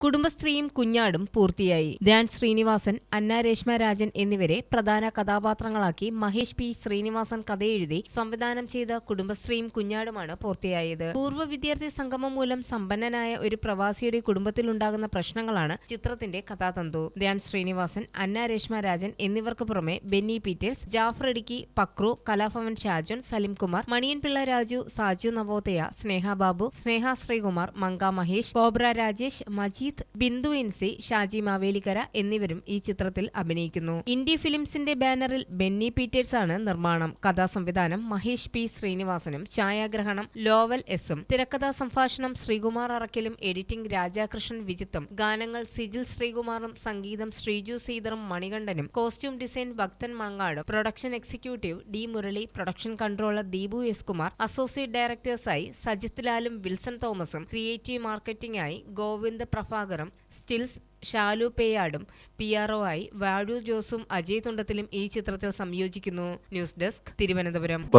കുടുംബശ്രീയും കുഞ്ഞാടും പൂർത്തിയായി. ധ്യാൻ ശ്രീനിവാസൻ അന്ന രേഷ്മ രാജൻ എന്നിവരെ പ്രധാന കഥാപാത്രങ്ങളാക്കി മഹേഷ് പി. ശ്രീനിവാസൻ കഥയെഴുതി സംവിധാനം ചെയ്ത കുടുംബശ്രീയും കുഞ്ഞാടുമാണ് പൂർത്തിയായത്. പൂർവ വിദ്യാർത്ഥി സംഗമം മൂലം സമ്പന്നനായ ഒരു പ്രവാസിയുടെ കുടുംബത്തിലുണ്ടാകുന്ന പ്രശ്നങ്ങളാണ് ചിത്രത്തിന്റെ കഥാതന്തു. ധ്യാൻ ശ്രീനിവാസൻ അന്ന രേഷ്മ രാജൻ എന്നിവർക്ക് പുറമെ ബെന്നി പീറ്റേഴ്സ് ജാഫർ ഇടുക്കി പക്രു കലാഭവൻ ഷാജുൻ സലിംകുമാർ മണിയൻപിള്ള രാജു സാജു നവോദയ സ്നേഹ ബാബു സ്നേഹ ശ്രീകുമാർ മങ്ക മഹേഷ് കോബ്ര രാജേഷ് മജീദ് ബിന്ദു ഇൻസി ഷാജി മാവേലിക്കര എന്നിവരും ഈ ചിത്രത്തിൽ അഭിനയിക്കുന്നു. ഇന്ത്യ ഫിലിംസിന്റെ ബാനറിൽ ബെന്നി പീറ്റേഴ്സ് ആണ് നിർമ്മാണം. കഥാ സംവിധാനം മഹേഷ് പി. ശ്രീനിവാസനും ഛായാഗ്രഹണം ലോവൽ എസും തിരക്കഥാ സംഭാഷണം ശ്രീകുമാർ അറക്കലും എഡിറ്റിംഗ് രാജാകൃഷ്ണൻ വിജിത്തും. ഗാനങ്ങൾ സിജിൽ ശ്രീകുമാറും സംഗീതം ശ്രീജു സീതറും മണികണ്ഠനും. Costume design Bhakthan മങ്ങാടും production executive D Murali. Production controller Deepu S Kumar. Associate ഡയറക്ടേഴ്സായി Sajith ലാലും വിൽസൺ തോമസും. ക്രിയേറ്റീവ് മാർക്കറ്റിംഗായി ഗോവിന്ദ് പ്രഭാകറും സ്റ്റിൽസ് ഷാലു പേയാടും പി ആർ ഒ ആയി വാഴു ജോസും അജയ് തുണ്ടത്തിലും ഈ ചിത്രത്തിൽ സംയോജിക്കുന്നു. News desk Thiruvananthapuram.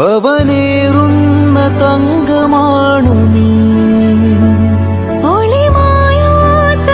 തങ്കമാണു നീ. ഒളിമായാത്ത